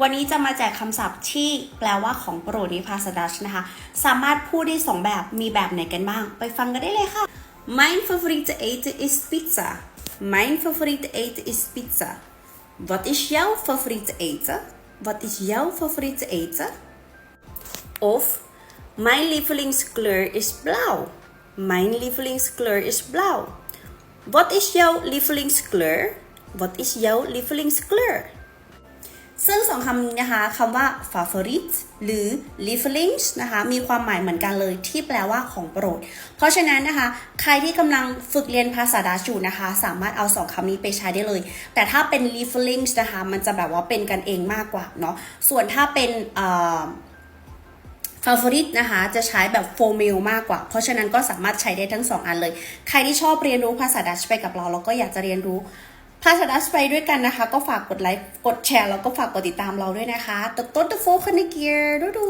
วันนี้จะมาแจกคำศัพท์ที่แปลว่าของโปรดในภาษาดัชนะคะ สามารถพูดได้สองแบบ มีแบบไหนกันบ้าง ไปฟังกันได้เลยค่ะ Mijn favoriete eten is pizza. Mijn favoriete eten is pizza. Wat is jouw favoriete eten? Wat is jouw favoriete eten? Of Mijn lievelingskleur is blauw. Mijn lievelingskleur is blauw. Wat is jouw lievelingskleur? Wat is jouw lievelingskleur? ซึ่งสองคำนี้นะคะคำว่า favorite หรือ lievelings นะคะมีความหมายเหมือนกันเลยที่แปลว่าของโปรด เพราะฉะนั้นนะคะ ใครที่กำลังฝึกเรียนภาษาดาชอยู่นะคะ สามารถเอาสองคำนี้ไปใช้ได้เลย แต่ถ้าเป็น lievelings นะคะมันจะแบบว่าเป็นกันเองมากกว่าเนาะส่วนถ้าเป็น favorite นะคะจะใช้แบบ formal มากกว่า เพราะฉะนั้นก็สามารถใช้ได้ทั้งสองอันเลย ใครที่ชอบเรียนรู้ภาษาดัชไปกับเรา แล้วก็อยากจะเรียนรู้ ภาษาชนะไปด้วยกันนะคะ ก็ฝากกดไลค์ กดแชร์ แล้วก็ฝากกดติดตามเราด้วยนะคะตต้นตะโฟคันในเกียร์ดูดู